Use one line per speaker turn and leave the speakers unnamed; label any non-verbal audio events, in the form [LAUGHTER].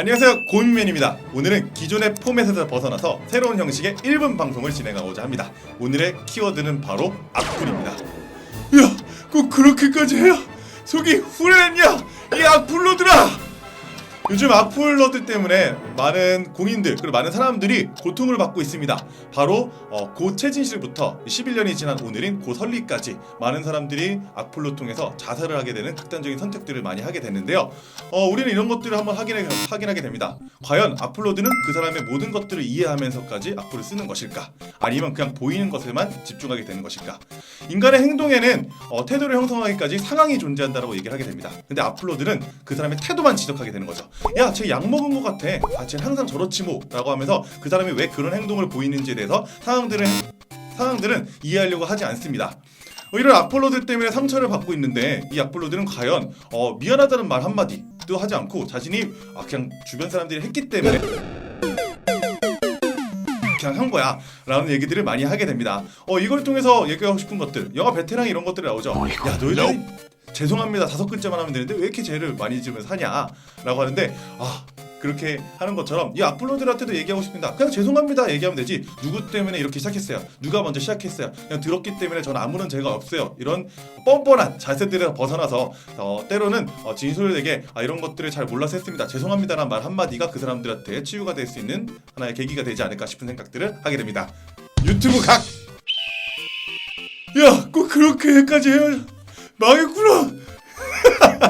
안녕하세요 고민맨입니다. 오늘은 기존의 포맷에서 벗어나서 새로운 형식의 1분 방송을 진행하고자 합니다. 오늘의 키워드는 바로 악플입니다. 야, 꼭 그렇게까지 해야 속이 후련했냐? 이 악플러들아! 요즘 악플러들 때문에 많은 공인들 그리고 많은 사람들이 고통을 받고 있습니다. 바로 어, 고 최진실부터 11년이 지난 오늘인 고 설리까지 많은 사람들이 악플로 통해서 자살을 하게 되는 극단적인 선택들을 많이 하게 되는데요. 어, 우리는 이런 것들을 한번 확인해, 확인하게 됩니다. 과연 악플러들은 그 사람의 모든 것들을 이해하면서까지 악플을 쓰는 것일까? 아니면 그냥 보이는 것에만 집중하게 되는 것일까? 인간의 행동에는 어, 태도를 형성하기까지 상황이 존재한다라고 얘기를 하게 됩니다. 근데 악플러들은 그 사람의 태도만 지적하게 되는 거죠. 야, 쟤 약 먹은 것 같아. 아, 쟤는 항상 저렇지 뭐라고 하면서 그 사람이 왜 그런 행동을 보이는지에 대해서 상황들은 상황들은 이해하려고 하지 않습니다. 어, 이런 악플러들 때문에 상처를 받고 있는데 이 악플러들은 과연 어, 미안하다는 말 한마디도 하지 않고 자신이 아, 그냥 주변 사람들이 했기 때문에 그냥 한 거야 라는 얘기들을 많이 하게 됩니다. 어 이걸 통해서 얘기하고 싶은 것들 영화 베테랑 이런 것들이 나오죠. 야 너희들이 죄송합니다. 다섯 글자만 하면 되는데 왜 이렇게 죄를 많이 지으면서 사냐? 라고 하는데 아 그렇게 하는 것처럼 이 악플러들한테도 얘기하고 싶습니다. 그냥 죄송합니다. 얘기하면 되지. 누구 때문에 이렇게 시작했어요? 누가 먼저 시작했어요? 그냥 들었기 때문에 저는 아무런 죄가 없어요. 이런 뻔뻔한 자세들에서 벗어나서 어, 때로는 어, 진솔에게 아, 이런 것들을 잘 몰라서 했습니다. 죄송합니다라는 말 한마디가 그 사람들한테 치유가 될 수 있는 하나의 계기가 되지 않을까 싶은 생각들을 하게 됩니다. 유튜브 각! 야 꼭 그렇게까지 해야 망했구나 [LAUGHS]